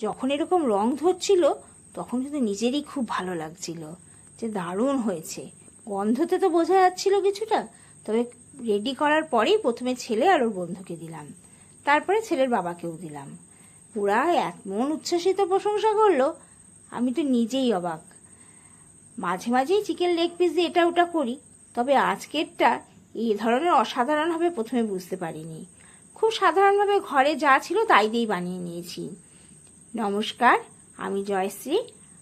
যখন এরকম রং ধরছিল, তখন কিন্তু নিজেরই খুব ভালো লাগছিল। যে দারুণ হয়েছে। গন্ধতে তো বোঝা যাচ্ছিল কিছুটা, তবে রেডি করার পরেই প্রথমে ছেলে আর ওর বন্ধুকে দিলাম। তারপরে ছেলের বাবাকেও দিলাম। ওরা মন উচ্ছ্বাসিত প্রশংসা করল, আমি তো নিজেই অবাক। মাঝে মাঝেই চিকেন লেগ পিস দিয়ে এটা ওটা করি, তবে আজকেরটা এই ধরনের অসাধারণভাবে প্রথমে বুঝতে পারিনি। খুব সাধারণভাবে ঘরে যা ছিল তাই দিয়েই বানিয়ে নিয়েছি। নমস্কার, আমি জয়শ্রী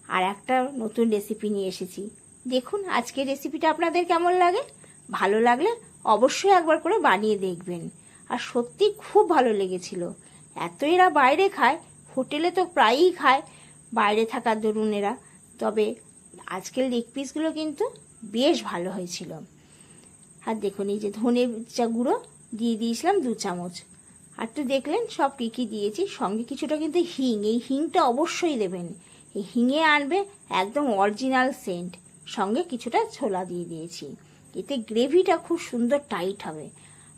আর একটা নতুন রেসিপি নিয়ে এসেছি। দেখুন আজকের রেসিপিটা আপনাদের কেমন লাগে? ভালো লাগলে অবশ্যই একবার করে বানিয়ে দেখবেন। আর সত্যি খুব ভালো লেগেছিল। এত এরা বাইরে খায়, হোটেলে তো প্রায়ই খায়, বাইরে থাকার দরুন এরা। তবে আজকের লেগ পিসগুলো কিন্তু বেশ ভালো হয়েছিল। আর দেখুন এই যে ধনে গুঁড়ো দিয়ে দিয়েছিলাম দু চামচ। আর তো দেখলেন, সব কী কী দিয়েছি? সঙ্গে কিছুটা কিন্তু হিং। এই হিংটা অবশ্যই দেবেন। এই হিঙে আনবে একদম অরিজিনাল সেন্ট। সঙ্গে কিছুটা ছোলা দিয়ে দিয়েছি। এতে গ্রেভিটা খুব সুন্দর টাইট হবে।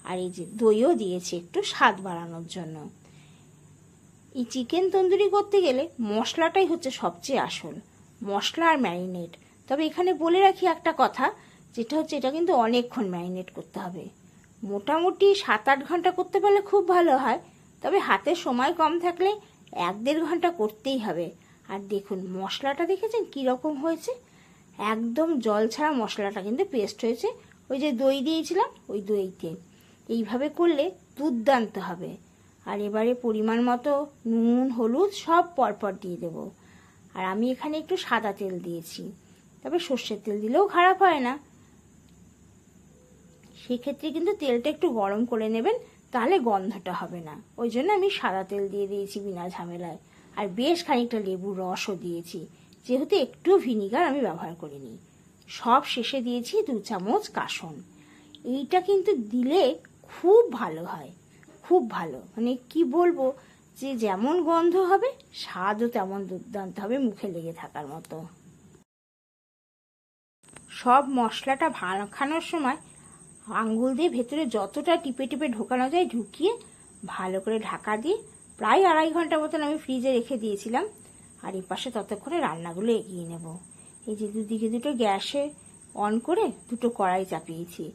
আর এই যে দইও দিয়েছি একটু স্বাদ বাড়ানোর জন্য। এই চিকেন তন্দুরি করতে গেলে মশলাটাই হচ্ছে সবচেয়ে আসল। মশলা আর ম্যারিনেট। তবে এখানে বলে রাখি একটা কথা, যেটা হচ্ছে এটা কিন্তু অনেকক্ষণ ম্যারিনেট করতে হবে। মোটামুটি সাত আট ঘণ্টা করতে পারলে খুব ভালো হয়। তবে হাতে সময় কম থাকলে এক দেড় ঘণ্টা করতেই হবে। আর দেখুন, মশলাটা দেখেছেন কীরকম হয়েছে? একদম জল ছাড়া মশলাটা কিন্তু পেস্ট হয়েছে। ওই যে দই দিয়েছিলাম, ওই দইতে। এইভাবে করলে দুর্দান্ত হবে। আর এবারে পরিমাণ মতো নুন, হলুদ সব পরপর দিয়ে দেবো। আর আমি এখানে একটু সাদা তেল দিয়েছি। তবে সর্ষের তেল দিলেও খারাপ হয় না। সেক্ষেত্রে কিন্তু তেলটা একটু গরম করে নেবেন, তাহলে গন্ধটা হবে না। ওই জন্য আমি সাদা তেল দিয়ে দিয়েছি বিনা ঝামেলায়। আর বেশ খানিকটা লেবুর রসও দিয়েছি, যেহেতু একটু ভিনিগার আমি ব্যবহার করিনি। সব শেষে দিয়েছি দু চামচ কাসন। এইটা কিন্তু দিলে খুব ভালো হয়, খুব ভালো। মানে কি বলব, যে যেমন গন্ধ হবে, স্বাদও তেমন দুর্দান্ত হবে মুখে লেগে থাকার মতো। সব মশলাটা মাখানোর সময় আঙ্গুল দিয়ে ভেতরে যতটা টিপে টিপে ঢোকানো যায় ঢুকিয়ে ভালো করে ঢাকা দিয়ে প্রায় আড়াই ঘণ্টা মতন আমি ফ্রিজে রেখে দিয়েছিলাম। আর এই পাশে ততক্ষণে রান্নাগুলো এগিয়ে নেব। এই যে দুদিকে দুটো গ্যাসে অন করে দুটো কড়াই চাপিয়েছি।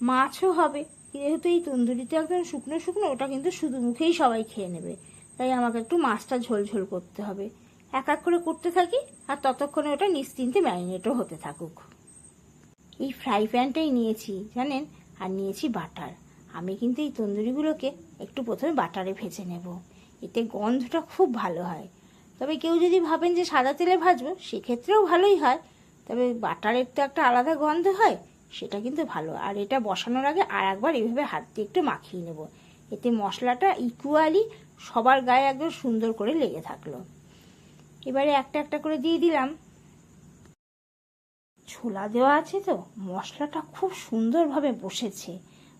মাছও হবে। যেহেতু এই তন্দুরিতে একদম শুকনো শুকনো, ওটা কিন্তু শুধু মুখেই সবাই খেয়ে নেবে। তাই আমাকে একটু মাছটা ঝোলঝোল করতে হবে। এক এক করে করতে থাকি আর ততক্ষণে ওটা নিশ্চিন্তে ম্যারিনেটও হতে থাকুক। এই ফ্রাই প্যানটাই নিয়েছি, জানেন? আর নিয়েছি বাটার আমি কিন্তু এই তন্দুরিগুলোকে একটু প্রথমে বাটারে ভেজে নেব। এতে গন্ধটা খুব ভালো হয়। তবে কেউ যদি ভাবেন যে সাদা তেলে ভাজবো, সেক্ষেত্রেও ভালোই হয়। তবে বাটারের তো একটা আলাদা গন্ধ হয়, সেটা কিন্তু ভালো। আর এটা বসানোর আগে আর একবার এইভাবে হাত দিয়ে একটু মাখিয়ে নেব। এতে মশলাটা ইকুয়ালি সবার গায়ে একদম সুন্দর করে লেগে থাকল। এবারে একটা একটা করে দিয়ে দিলাম। ছোলা দেওয়া আছে তো? মশলাটা খুব সুন্দরভাবে বসেছে।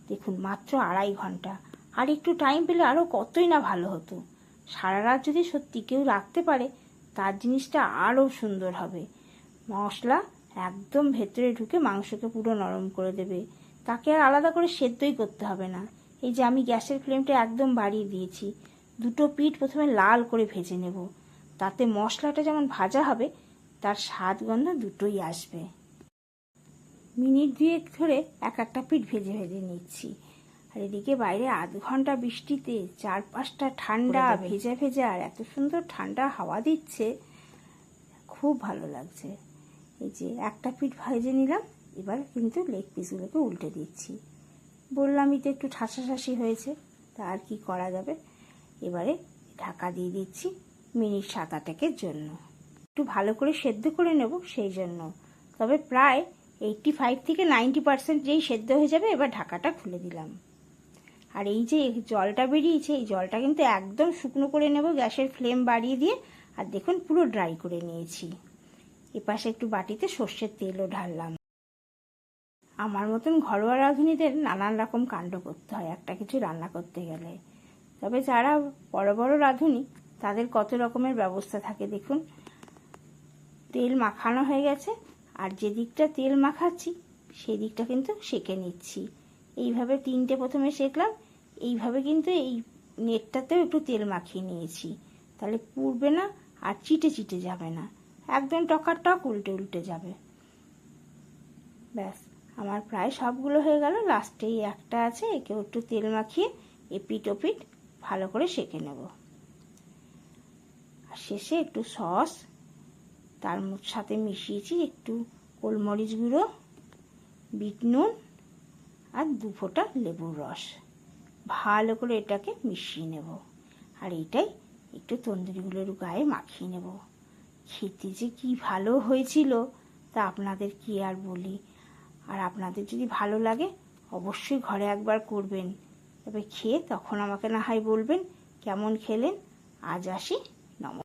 দেখুন, মাত্র আড়াই ঘণ্টা। আর একটু টাইম পেলে আরও কতই না ভালো হতো। সারা রাত যদি সত্যি কেউ রাখতে পারে, তার জিনিসটা আরও সুন্দর হবে। মশলা একদম ভেতরে ঢুকে মাংসকে পুরো নরম করে দেবে। তাকে আর আলাদা করে সেদ্ধই করতে হবে না। এই যে আমি গ্যাসের ফ্লেমটা একদম বাড়িয়ে দিয়েছি, দুটো পিঠ প্রথমে লাল করে ভেজে নেব। তাতে মশলাটা যেমন ভাজা হবে তার স্বাদ গন্ধ দুটোই আসবে। মিনিট দুয়েক ধরে এক একটা পিঠ ভেজে ভেজে নিচ্ছি। আর এদিকে বাইরে আধ ঘণ্টা বৃষ্টিতে চারপাশটা ঠান্ডা ভেজা ভেজা আর এত সুন্দর ঠান্ডা হাওয়া দিচ্ছে খুব ভালো লাগছে। এই যে একটা পিঠ ভেজে নিলাম এবার কিন্তু লেগ পিসগুলোকে উল্টে দিচ্ছি। বললামই তো একটু ঠাসাঠাসি হয়েছে তা আর কি করা যাবে? এবারে ঢাকা দিয়ে দিচ্ছি মিনিট সাত আটেকের জন্য। একটু ভালো করে সেদ্ধ করে নেব সেই জন্য। তবে প্রায় এইটটি ফাইভ থেকে নাইনটি পার্সেন্ট যেই সেদ্ধ হয়ে যাবে, এবার ঢাকাটা খুলে দিলাম। আর এই যে জলটা বেরিয়েছে, এই জলটা কিন্তু একদম শুকনো করে নেব গ্যাসের ফ্লেম বাড়িয়ে দিয়ে। আর দেখুন, পুরো ড্রাই করে নিয়েছি। এপাশে একটু বাটিতে সর্ষের তেলও ঢাললাম। আমার মতন ঘরোয়া রাঁধুনিদের নানান রকম কাণ্ড করতে হয়, একটা কিছু রান্না করতে গেলে। তবে যারা বড় বড় রাঁধুনি, তাদের কত রকমের ব্যবস্থা থাকে দেখুন। তেল মাখানো হয়ে গেছে, আর যে দিকটা তেল মাখাচ্ছি, সেই দিকটা কিন্তু সেঁকে নিচ্ছি। এইভাবে তিনটে প্রথমে সেঁকলাম, এইভাবে কিন্তু এই নেটটাতেও একটু তেল মাখিয়ে নিয়েছি। তাহলে পুড়বে না আর চিটে চিটে যাবে না, একদম টকার টক উল্টে উল্টে যাবে। ব্যাস, আমার প্রায় সবগুলো হয়ে গেল, লাস্টেই একটা আছে, একেও একটু তেল মাখিয়ে এপিট ওপিট ভালো করে সেঁকে নেব। আর শেষে একটু সস তার সাথে মিশিয়েছি একটু গোলমরিচ গুঁড়ো, বিট নুন আর দু ফোঁটা লেবুর রস। ভালো করে এটাকে মিশিয়ে নেব। আর এটাই একটু তন্দুরিগুলোর গায়ে মাখিয়ে নেব। খেতে যে কি ভালো হয়েছিল তা আপনাদের কি আর বলি। আর আপনাদের যদি ভালো লাগে, অবশ্যই ঘরে একবার করবেন। তবে খেয়ে তখন আমাকে না হয় বলবেন কেমন খেলেন। আজ আসি, নমস্কার।